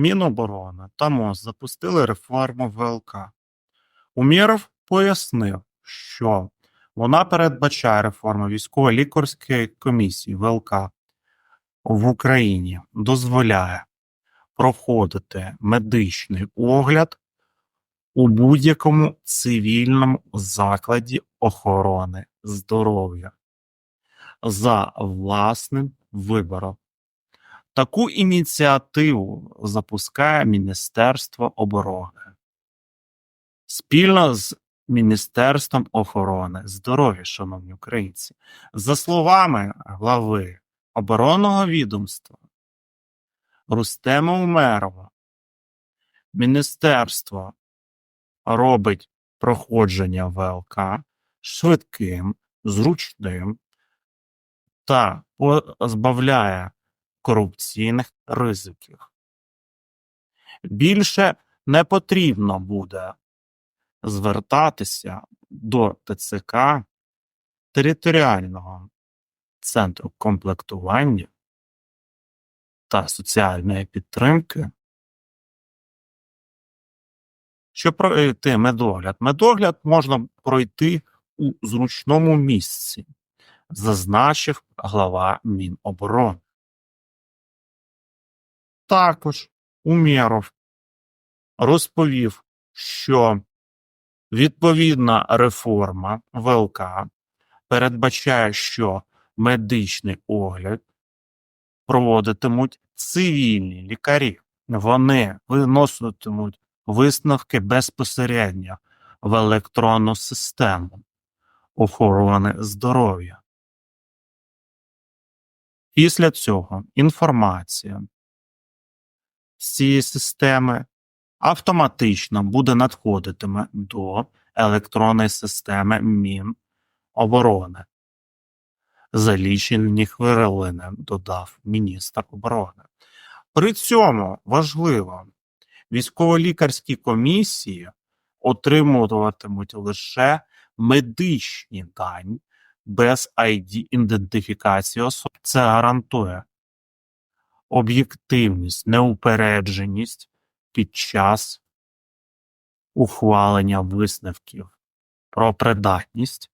Міноборони та МОЗ запустили реформу ВЛК. Умєров пояснив, що вона передбачає реформу військово-лікарської комісії ВЛК в Україні, дозволяє проходити медичний огляд у будь-якому цивільному закладі охорони здоров'я за власним вибором. Таку ініціативу запускає Міністерство оборони спільно з Міністерством охорони здоров'я, шановні українці. За словами глави оборонного відомства Рустема Умерова, міністерство робить проходження ВЛК швидким, зручним та позбавляє корупційних ризиків. Більше не потрібно буде звертатися до ТЦК територіального центру комплектування та соціальної підтримки, щоб пройти медогляд. Медогляд можна пройти у зручному місці, зазначив глава Міноборони. Також Умєров розповів, що відповідна реформа ВЛК передбачає, що медичний огляд проводитимуть цивільні лікарі. Вони виноситимуть висновки безпосередньо в електронну систему охорони здоров'я. Після цього інформація з цієї системи автоматично буде надходитиме до електронної системи Міноборони. За лічені хвилини додав міністр оборони. При цьому важливо, військово-лікарські комісії отримуватимуть лише медичні дані без ID ідентифікації особи. Це гарантує об'єктивність, неупередженість під час ухвалення висновків про придатність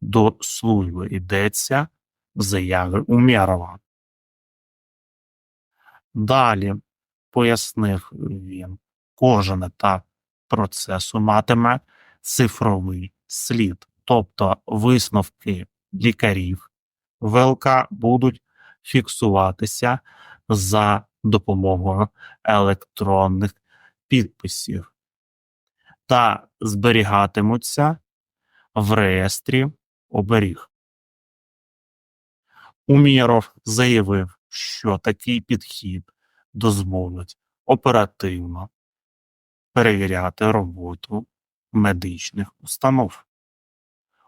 до служби йдеться в заяві Умєрова. Далі, пояснив він, кожен етап процесу матиме цифровий слід, тобто висновки лікарів ВЛК будуть фіксуватися за допомогою електронних підписів та зберігатимуться в реєстрі оберіг. Умєров заявив, що такий підхід дозволить оперативно перевіряти роботу медичних установ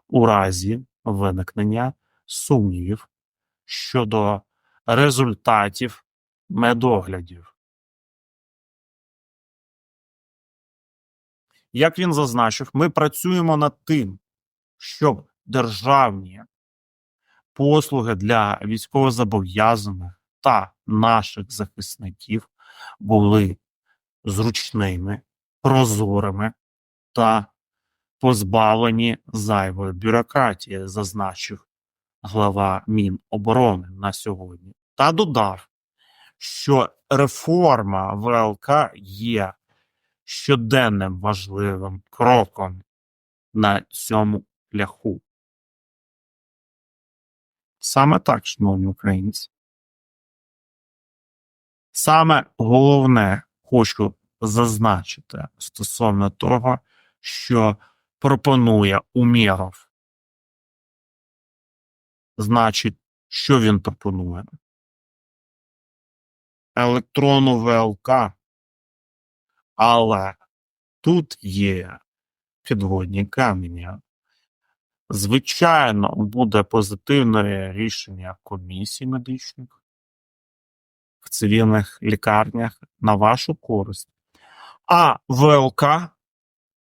у разі виникнення сумнівів щодо результатів медоглядів. Як він зазначив, ми працюємо над тим, щоб державні послуги для військовозобов'язаних та наших захисників були зручними, прозорими та позбавлені зайвої бюрократії, зазначив глава Міноборони на сьогодні, та додав, що реформа ВЛК є щоденним важливим кроком на цьому шляху. Саме так, шановні українці. Саме головне хочу зазначити стосовно того, що пропонує Умєров. Значить, що він пропонує? Електронну ВЛК, але тут є підводні камені. Звичайно, буде позитивне рішення комісій медичних в цивільних лікарнях на вашу користь. А ВЛК,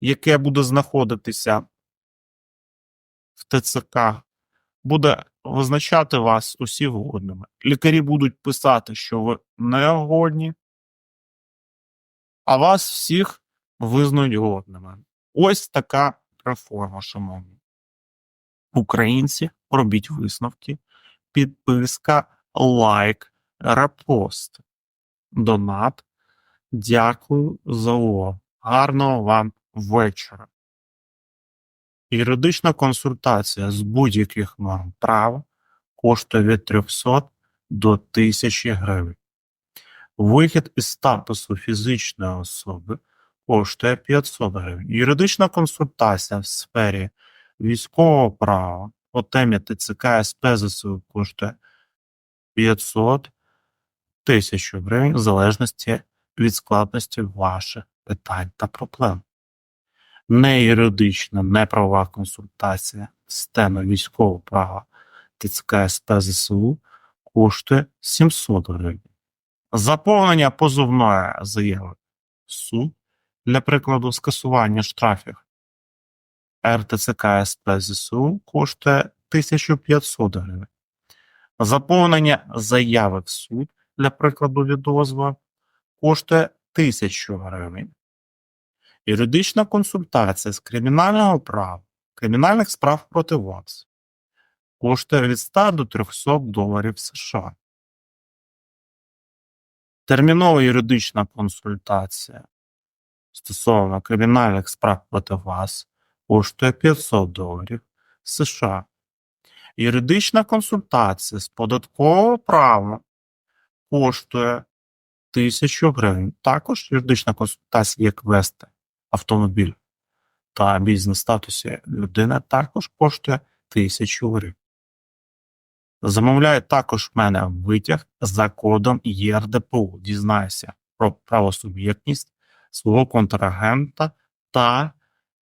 яке буде знаходитися в ТЦК, буде визначати вас усі годними. Лікарі будуть писати, що ви не годні, а вас всіх визнають годними. Ось така реформа, шановні. Українці, робіть висновки, підписка, лайк, репост, донат. Дякую за увагу. Гарного вам вечора. Юридична консультація з будь-яких норм права коштує від 300 до 1000 гривень. Вихід із статусу фізичної особи коштує 500 гривень. Юридична консультація в сфері військового права по темі ТЦК СП коштує 500 тисяч гривень в залежності від складності ваших питань та проблем. Не юридична, не правова консультація з теми військового права ТЦК СП ЗСУ коштує 700 гривень. Заповнення позовної заяви суд для прикладу скасування штрафів РТЦК СП ЗСУ коштує 1500 гривень. Заповнення заяви в суд для прикладу відозва коштує 1000 гривень. Юридична консультація з кримінального права, кримінальних справ проти вас коштує від 100 до 300 доларів США. Термінова юридична консультація стосовно кримінальних справ проти вас коштує 500 доларів США. Юридична консультація з податкового права коштує 1000 гривень. Також юридична консультація, як вести автомобіль та бізнес-статусі людини, також коштує 1000 гривень. Замовляє також в мене витяг за кодом ЄРДПУ. Дізнайся про правосуб'єктність свого контрагента та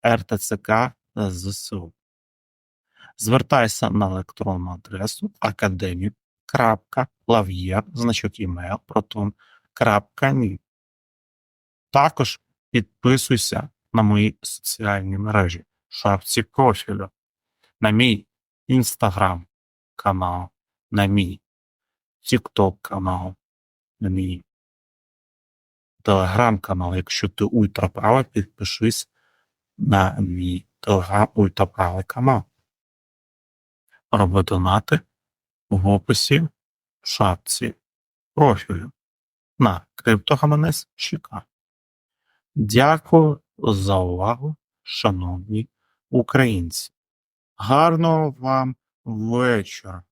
РТЦК ЗСУ. Звертайся на електронну адресу академік.лав'єр, значок email, proton.me. Також підписуйся на мої соціальні мережі в шапці профілю, на мій інстаграм канал, на мій тікток канал, на мій телеграм-канал. Якщо ти ультраправа, підпишись на мій телеграм ультраправий канал. Роби донати в описі в шапці профілю на криптогаманець Чіка. Дякую за увагу, шановні українці. Гарного вам вечора.